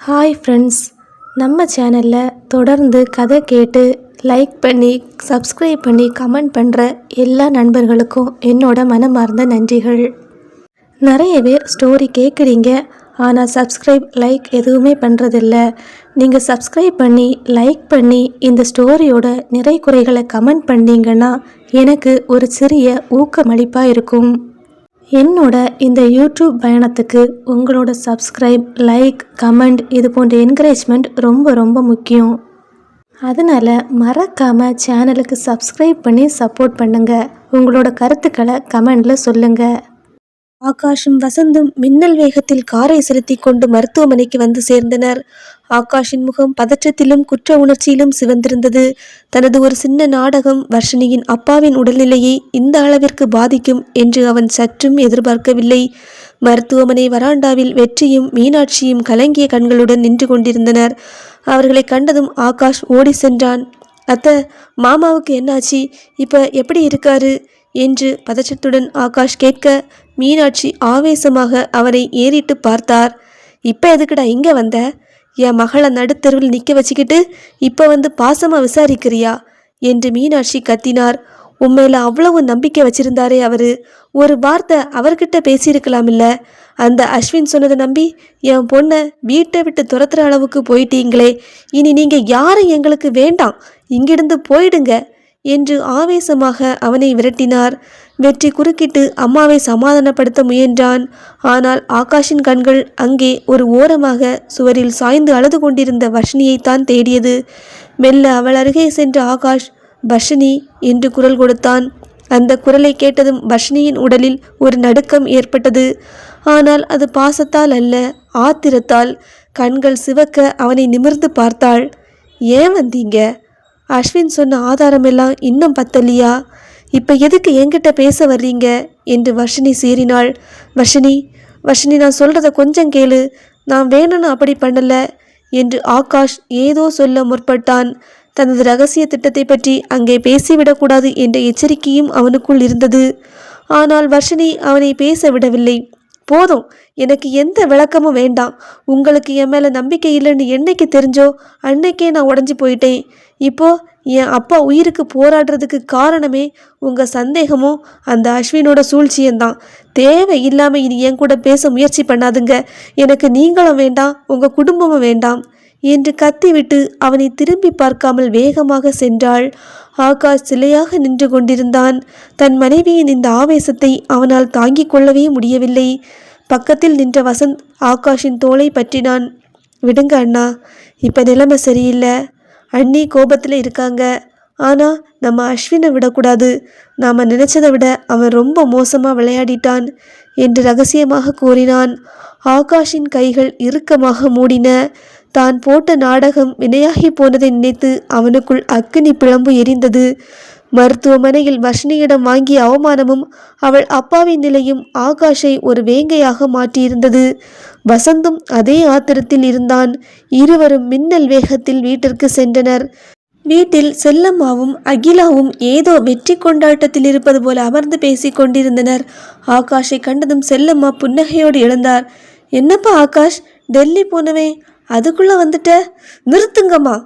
Hi friends நம்ம சேனலில் தொடர்ந்து கதை கேட்டு லைக் பண்ணி சப்ஸ்கிரைப் பண்ணி கமெண்ட் பண்ணுற எல்லா நண்பர்களுக்கும் என்னோட மனமார்ந்த நன்றிகள். நிறைய பேர் ஸ்டோரி கேட்குறீங்க ஆனால் சப்ஸ்கிரைப் லைக் எதுவுமே பண்ணுறதில்ல நீங்கள் சப்ஸ்கிரைப் பண்ணி லைக் பண்ணி இந்த ஸ்டோரியோட நிறை குறைகளை கமெண்ட் பண்ணீங்கன்னா எனக்கு ஒரு சிறிய ஊக்கமளிப்பாக இருக்கும். என்னோட இந்த யூடியூப் பயணத்துக்கு உங்களோட சப்ஸ்கிரைப் லைக் கமெண்ட் இது போன்ற என்கரேஜ்மெண்ட் ரொம்ப ரொம்ப முக்கியம். அதனால் மறக்காமல் சேனலுக்கு சப்ஸ்கிரைப் பண்ணி சப்போர்ட் பண்ணுங்கள் உங்களோட கருத்துக்களை கமெண்டில் சொல்லுங்கள் ஆகாஷும் வசந்தும் மின்னல் வேகத்தில் காரை செலுத்திக் கொண்டு மருத்துவமனைக்கு வந்து சேர்ந்தனர். ஆகாஷின் முகம் பதற்றத்திலும் குற்ற உணர்ச்சியிலும் சிவந்திருந்தது. தனது ஒரு சின்ன நாடகம் வர்ஷினியின் அப்பாவின் உடல்நிலையை இந்த அளவிற்கு பாதிக்கும் என்று அவன் சற்றும் எதிர்பார்க்கவில்லை. மருத்துவமனை வராண்டாவில் வெற்றியும் மீனாட்சியும் கலங்கிய கண்களுடன் நின்று கொண்டிருந்தனர். அவர்களை கண்டதும் ஆகாஷ் ஓடி சென்றான். அத்த மாமாவுக்கு என்னாச்சு? இப்போ எப்படி இருக்காரு? என்று பதற்றத்துடன் ஆகாஷ் கேட்க மீனாட்சி ஆவேசமாக அவரை ஏறிட்டு பார்த்தார். இப்போ எதுக்குடா இங்கே வந்த? என் மகளை நடுத்தெருவில் நிற்க வச்சுக்கிட்டு இப்போ வந்து பாசமாக விசாரிக்கிறியா? என்று மீனாட்சி கத்தினார். உண்மையில் அவ்வளவு நம்பிக்கை வச்சிருந்தாரே அவர். ஒரு வார்த்தை அவர்கிட்ட பேசியிருக்கலாம் இல்லை அந்த அஸ்வின் சொன்னதை நம்பி என் பொண்ணை வீட்டை விட்டு துரத்துற அளவுக்கு போயிட்டீங்களே. இனி நீங்கள் யாரும் எங்களுக்கு வேண்டாம். இங்கிருந்து போயிடுங்க. என்று ஆவேசமாக அவனை விரட்டினார். வெற்றி குறுக்கிட்டு அம்மாவை சமாதானப்படுத்த முயன்றான். ஆனால் ஆகாஷின் கண்கள் அங்கே ஒரு ஓரமாக சுவரில் சாய்ந்து அழுது கொண்டிருந்த வர்ஷினியைத்தான் தேடியது. மெல்ல அவள் அருகே சென்ற ஆகாஷ் வர்ஷினி என்று குரல் கொடுத்தான். அந்த குரலை கேட்டதும் வர்ஷினியின் உடலில் ஒரு நடுக்கம் ஏற்பட்டது. ஆனால் அது பாசத்தால் அல்ல ஆத்திரத்தால். கண்கள் சிவக்க அவனை நிமிர்ந்து பார்த்தாள். ஏன் வந்தீங்க? அஸ்வின் சொன்ன ஆதாரமெல்லாம் இன்னும் பத்தலையா? இப்போ எதுக்கு என்கிட்ட பேச வர்றீங்க? என்று வர்ஷினி சீறினாள். வர்ஷினி வர்ஷினி நான் சொல்கிறத கொஞ்சம் கேளு. நான் வேணும்னு அப்படி பண்ணலை என்று ஆகாஷ் ஏதோ சொல்ல முற்பட்டான். தனது ரகசிய திட்டத்தை பற்றி அங்கே பேசிவிடக்கூடாது என்ற எச்சரிக்கையும் அவனுக்குள் இருந்தது. ஆனால் வர்ஷினி அவனை பேச விடவில்லை. போதும். எனக்கு எந்த விளக்கமும் வேண்டாம். உங்களுக்கு என் மேலே நம்பிக்கை இல்லைன்னு என்னைக்கு தெரிஞ்சோ அன்னைக்கே நான் உடஞ்சி போயிட்டேன். இப்போ என் அப்பா உயிருக்கு போராடுறதுக்கு காரணமே உங்கள் சந்தேகமும் அந்த அஸ்வினோட சூழ்ச்சியந்தான். தேவை இல்லாமல் இனி என் கூட பேச முயற்சி பண்ணாதுங்க. எனக்கு நீங்களும் வேண்டாம் உங்கள் குடும்பமும் வேண்டாம். என்று கத்திவிட்டு அவனை திரும்பி பார்க்காமல் வேகமாக சென்றாள். ஆகாஷ் சிலையாக நின்று கொண்டிருந்தான். தன் மனைவியின் இந்த ஆவேசத்தை அவனால் தாங்கிக் கொள்ளவே முடியவில்லை. பக்கத்தில் நின்ற வசந்த் ஆகாஷின் தோலை பற்றினான். விடுங்க அண்ணா இப்போ நிலைமை சரியில்லை. அண்ணி கோபத்தில் இருக்காங்க. ஆனால் நம்ம அஸ்வினை விடக்கூடாது. நாம் நினைச்சதை விட அவன் ரொம்ப மோசமாக விளையாடிட்டான் என்று ரகசியமாக கூறினான். ஆகாஷின் கைகள் இறுக்கமாக மூடின. தான் போட்ட நாடகம் வினையாகி போனதை நினைத்து அவனுக்குள் அக்கினி பிழம்பு எரிந்தது. மருத்துவமனையில் வர்ஷினியிடம் வாங்கிய அவமானமும் அவள் அப்பாவின் நிலையும் ஆகாஷை ஒரு வேங்கையாக மாற்றியிருந்தது. வசந்தும் அதே ஆத்திரத்தில் இருந்தான். இருவரும் மின்னல் வேகத்தில் வீட்டிற்கு சென்றனர். வீட்டில் செல்லம்மாவும் அகிலாவும் ஏதோ வெற்றி கொண்டாட்டத்தில் இருப்பது போல அமர்ந்து பேசிக் கொண்டிருந்தனர். ஆகாஷை கண்டதும் செல்லம்மா புன்னகையோடு எழுந்தார். என்னப்பா ஆகாஷ் டெல்லி போனவே அதுக்குள்ளே வந்துட்ட. நிறுத்துங்கம்மா.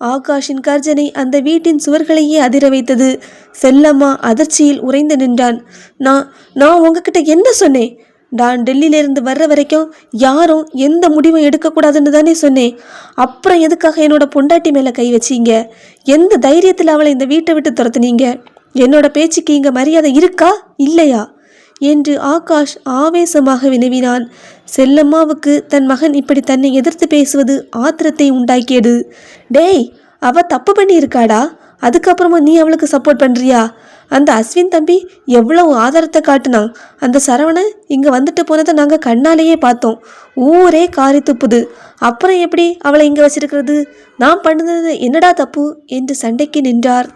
ஆகாஷின் கர்ஜனை அந்த வீட்டின் சுவர்களையே அதிர வைத்தது. செல்லம்மா அதிர்ச்சியில் உறைந்து நின்றான். நான் நான் உங்ககிட்ட என்ன சொன்னேன்? நான் டெல்லியிலேருந்து வர்ற வரைக்கும் யாரும் எந்த முடிவும் எடுக்கக்கூடாதுன்னு தானே சொன்னேன். அப்புறம் எதுக்காக என்னோட பொண்டாட்டி மேலே கை வச்சீங்க? எந்த தைரியத்தில் அவளை இந்த வீட்டை விட்டு துரத்துனீங்க? என்னோட பேச்சுக்கு இங்கே மரியாதை இருக்கா? இல்லையா? என்று ஆகாஷ் ஆவேசமாக வினவினான். செல்லம்மாவுக்கு தன் மகன் இப்படி தன்னை எதிர்த்து பேசுவது ஆத்திரத்தை உண்டாக்கியது. டேய் அவ தப்பு பண்ணியிருக்காடா? அதுக்கப்புறமா நீ அவளுக்கு சப்போர்ட் பண்றியா? அந்த அஸ்வின் தம்பி எவ்வளவு ஆதாரத்தை காட்டினான். அந்த சரவணன் இங்கே வந்துட்டு போனதை நாங்கள் கண்ணாலேயே பார்த்தோம். ஊரே காரி துப்புது. அப்புறம் எப்படி அவளை இங்கே வச்சிருக்கிறது? நான் பண்ணது என்னடா தப்பு? என்று சண்டைக்கு நின்றார்.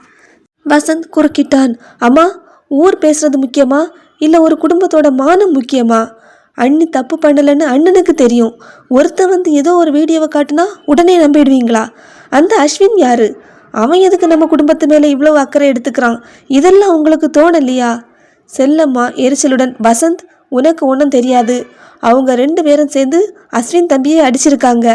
வசந்த் குறுக்கிட்டான். அம்மா ஊர் பேசுறது முக்கியமா? இல்லை ஒரு குடும்பத்தோட மானம் முக்கியமா? அண்ணி தப்பு பண்ணலைன்னு அண்ணனுக்கு தெரியும். ஒருத்தன் வந்து ஏதோ ஒரு வீடியோவை காட்டினா உடனே நம்பிடுவீங்களா? அந்த அஸ்வின் யாரு? அவன் எதுக்கு நம்ம குடும்பத்து மேலே இவ்வளோ அக்கறை எடுத்துக்கிறான்? இதெல்லாம் உங்களுக்கு தோணலையா? செல்லம்மா எரிச்சலுடன் வசந்த் உனக்கு ஒன்றும் தெரியாது. அவங்க ரெண்டு பேரும் சேர்ந்து அஸ்வின் தம்பியை அடிச்சிருக்காங்க.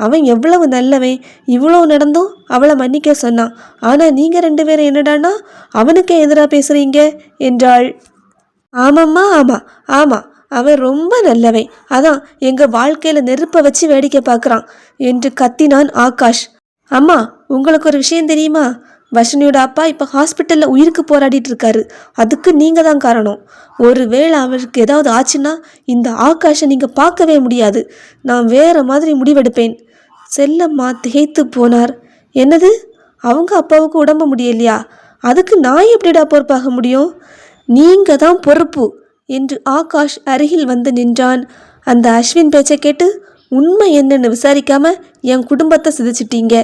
அவன் எவ்வளவு நல்லவன் இவ்வளோ நடந்தும் அவளை மன்னிக்க சொன்னான். ஆனால் நீங்கள் ரெண்டு பேரும் என்னடான்னா அவனுக்கே எதிராக பேசுகிறீங்க என்றாள். ஆமாம்மா ஆமாம் ஆமாம் அவன் ரொம்ப நல்லவன். அதான் எங்கள் வாழ்க்கையில் நெருப்பை வச்சு வேடிக்கை பார்க்குறான் என்று கத்தினான் ஆகாஷ். அம்மா உங்களுக்கு ஒரு விஷயம் தெரியுமா? வசனியோட அப்பா இப்போ ஹாஸ்பிட்டலில் உயிருக்கு போராடிட்டு இருக்காரு. அதுக்கு நீங்கள் தான் காரணம். ஒருவேளை அவருக்கு ஏதாவது ஆச்சுன்னா இந்த ஆகாஷை நீங்கள் பார்க்கவே முடியாது. நான் வேற மாதிரி முடிவெடுப்பேன். செல்லம்மா திகைத்து போனார். என்னது? அவங்க அப்பாவுக்கு உடம்பு முடியலையா? அதுக்கு நான் எப்படிடா பொறுப்பாக முடியும்? நீங்க தான் பொறுப்பு என்று ஆகாஷ் அருகில் வந்து நின்றான். அந்த அஸ்வின் பேச்சை கேட்டு உண்மை என்னன்னு விசாரிக்காம என் குடும்பத்தை சிதைச்சிட்டீங்க.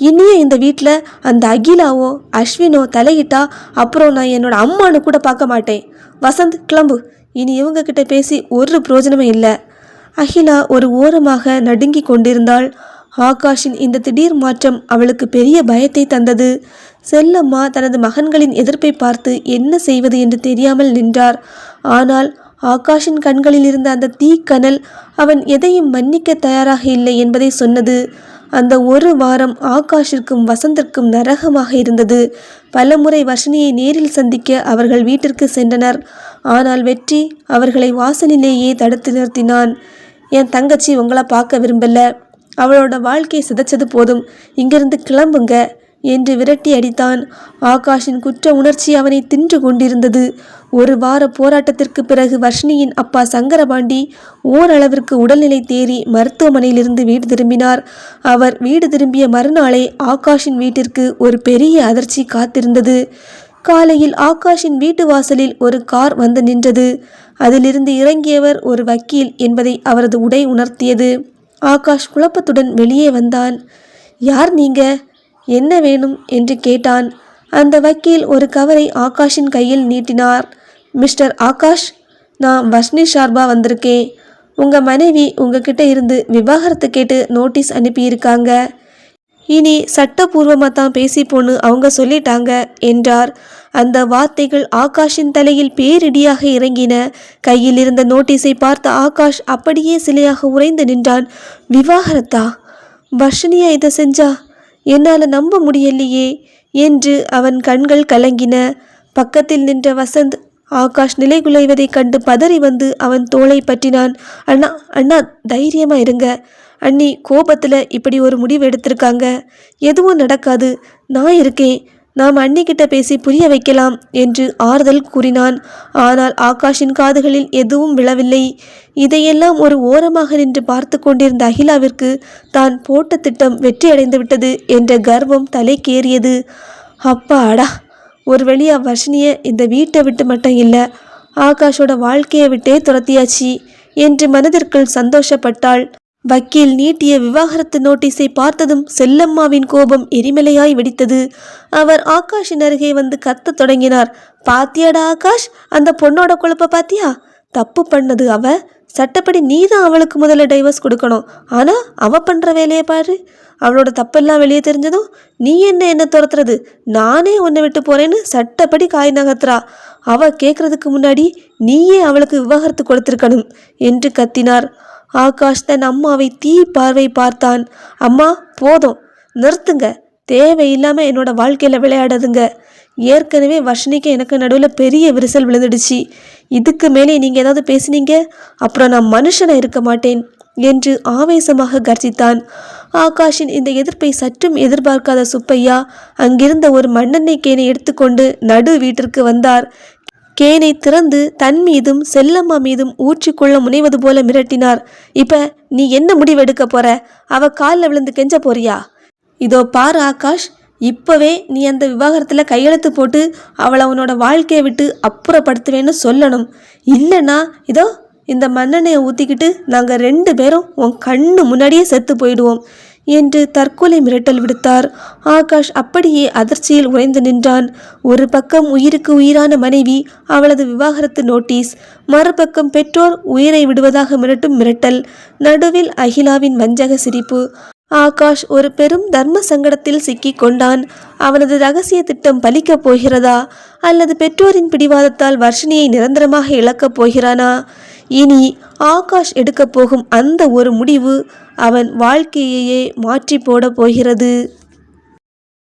இனியும் இந்த வீட்டில் அந்த அகிலாவோ அஸ்வினோ தலையிட்டா அப்புறம் நான் என்னோட அம்மானு கூட பார்க்க மாட்டேன். வசந்த் கிளம்பு. இனி இவங்க கிட்ட பேசி ஒரு பிரயோஜனமும் இல்லை. அகிலா ஒரு ஓரமாக நடுங்கிக் கொண்டிருந்தாள். ஆகாஷின் இந்த திடீர் மாற்றம் அவளுக்கு பெரிய பயத்தை தந்தது. செல்லம்மா தனது மகன்களின் எதிர்ப்பை பார்த்து என்ன செய்வது என்று தெரியாமல் நின்றார். ஆனால் ஆகாஷின் கண்களில் இருந்த அந்த தீக்கனல் அவன் எதையும் மன்னிக்க தயாராக இல்லை என்பதை சொன்னது. அந்த ஒரு வாரம் ஆகாஷிற்கும் வசந்திற்கும் நரகமாக இருந்தது. பலமுறை வர்ஷினியை நேரில் சந்திக்க அவர்கள் வீட்டிற்கு சென்றனர். ஆனால் வெற்றி அவர்களை வாசலிலேயே தடுத்து நிறுத்தினான். என் தங்கச்சி உங்களை பார்க்க விரும்பல. அவளோட வாழ்க்கையை சிதைச்சது போதும். இங்கிருந்து கிளம்புங்க. என்று விரட்டி அடித்தான். ஆகாஷின் குற்ற உணர்ச்சி அவனை தின்று கொண்டிருந்தது. ஒரு வார போராட்டத்திற்கு பிறகு வர்ஷினியின் அப்பா சங்கரபாண்டி ஓரளவிற்கு உடல்நிலை தேறி மருத்துவமனையிலிருந்து வீடு திரும்பினார். அவர் வீடு திரும்பிய மறுநாளே ஆகாஷின் வீட்டிற்கு ஒரு பெரிய அதிர்ச்சி காத்திருந்தது. காலையில் ஆகாஷின் வீட்டு வாசலில் ஒரு கார் வந்து நின்றது. அதிலிருந்து இறங்கியவர் ஒரு வக்கீல் என்பதை அவரது உடை உணர்த்தியது. ஆகாஷ் குழப்பத்துடன் வெளியே வந்தான். யார் நீங்கள் என்ன வேணும்? என்று கேட்டான். அந்த வக்கீல் ஒரு கவரை ஆகாஷின் கையில் நீட்டினார். மிஸ்டர் ஆகாஷ் நான் வஷ்னி ஷார்பா வந்திருக்கேன் உங்கள் மனைவி உங்ககிட்ட இருந்து விவாகரத்து கேட்டு நோட்டீஸ் அனுப்பியிருக்காங்க. இனி சட்டபூர்வமாக தான் பேசிப்போன்னு அவங்க சொல்லிட்டாங்க என்றார். அந்த வார்த்தைகள் ஆகாஷின் தலையில் பேரிடியாக இறங்கின. கையில் இருந்த நோட்டீஸை பார்த்த ஆகாஷ் அப்படியே சிலையாக உறைந்து நின்றான். விவாகரத்தா? வர்ஷினியா இதை செஞ்சா? என்னால் நம்ப முடியலையே என்று அவன் கண்கள் கலங்கின. பக்கத்தில் நின்ற வசந்த் ஆகாஷ் நிலைகுலைவதைக் கண்டு பதறி வந்து அவன் தோளை பற்றினான். அண்ணா அண்ணா தைரியமா இருங்க. அண்ணி கோபத்தில் இப்படி ஒரு முடிவு எடுத்திருக்காங்க. எதுவும் நடக்காது. நான் இருக்கேன். நாம் அண்ணிக்கிட்ட பேசி புரிய வைக்கலாம் என்று ஆறுதல் கூறினான். ஆனால் ஆகாஷின் காதுகளில் எதுவும் விழவில்லை. இதையெல்லாம் ஒரு ஓரமாக நின்று பார்த்து கொண்டிருந்த அகிலாவிற்கு தான் போட்ட திட்டம் வெற்றியடைந்து விட்டது என்ற கர்வம் தலைக்கேறியது. அப்பாடா! ஒரு வழியா வர்ஷினிய இந்த வீட்டை விட்டு மட்டும் இல்லை ஆகாஷோட வாழ்க்கையை விட்டே துரத்தியாச்சு என்று மனதிற்குள் சந்தோஷப்பட்டாள். வக்கீல் நீட்டிய விவாகரத்து நோட்டீஸை பார்த்ததும் செல்லம்மாவின் கோபம் எரிமலையாய் வெடித்தது. அவர் ஆகாஷின் அருகே வந்து கத்தத் தொடங்கினார். பாத்தியாடா ஆகாஷ்? அந்த பொண்ணோட குழப்ப பாத்தியா? தப்பு பண்ணது அவ. சட்டப்படி நீ தான் அவளுக்கு முதல்ல டைவர்ஸ் கொடுக்கணும். ஆனா அவ பண்ற வேலையை பாரு. அவளோட தப்பெல்லாம் வெளியே தெரிஞ்சதும் நீ என்ன என்ன துரத்துறது? நானே உன்னை விட்டு போறேன்னு சட்டப்படி காய் நகர்த்துறா. அவ கேட்கறதுக்கு முன்னாடி நீயே அவளுக்கு விவாகரத்து கொடுத்திருக்கணும் என்று கத்தினார். ஆகாஷ் தன் அம்மாவை தீ பார்வை பார்த்தான். அம்மா போதும். நிறுத்துங்க. தேவையில்லாமல் என்னோட வாழ்க்கையில் விளையாடாதுங்க. ஏற்கனவே வர்ஷினிக்கு எனக்கு நடுவில் பெரிய விரிசல் விழுந்துடுச்சு. இதுக்கு மேலே நீங்கள் ஏதாவது பேசுனீங்க? அப்புறம் நான் மனுஷனாக இருக்க மாட்டேன் என்று ஆவேசமாக கர்ஜித்தான். ஆகாஷின் இந்த எதிர்ப்பை சற்றும் எதிர்பார்க்காத சுப்பையா அங்கிருந்த ஒரு மண்ணெண்ணெய் கேனை எடுத்துக்கொண்டு நடு வீட்டிற்கு வந்தார். கேனை திறந்து தன் மீதும் செல்லம்மா மீதும் ஊற்றிக்கொள்ள முனைவது போல மிரட்டினார். இப்ப நீ என்ன முடிவெடுக்க போற? அவ காலில் விழுந்து கெஞ்ச போறியா? இதோ பாரு ஆகாஷ் இப்போவே நீ அந்த விவாகரத்தில் கையெழுத்து போட்டு அவளை உன்னோட வாழ்க்கையை விட்டு அப்புறப்படுத்துவேன்னு சொல்லணும். இல்லைன்னா இதோ இந்த மண்ணெண்ணையை ஊற்றிக்கிட்டு நாங்கள் ரெண்டு பேரும் உன் கண்ணு முன்னாடியே செத்து போயிடுவோம். என்று தற்கொலை மிரட்டல் விடுத்தார். ஆகாஷ் அப்படியே அதிர்ச்சியில் உறைந்து நின்றான். ஒரு பக்கம் உயிருக்கு உயிரான மனைவி அவளது விவாகரத்து நோட்டீஸ் மறுபக்கம் பெற்றோர் உயிரை விடுவதாக மிரட்டும் மிரட்டல் நடுவில் அகிலாவின் வஞ்சக சிரிப்பு. ஆகாஷ் ஒரு பெரும் தர்ம சங்கடத்தில் சிக்கிக் கொண்டான். அவனது ரகசிய திட்டம் பலிக்கப் போகிறதா? அல்லது பெற்றோரின் பிடிவாதத்தால் வர்ஷினியை நிரந்தரமாக இழக்கப் போகிறானா? இனி ஆகாஷ் எடுக்கப் போகும் அந்த ஒரு முடிவு அவன் வாழ்க்கையையே மாற்றி போட போகிறது.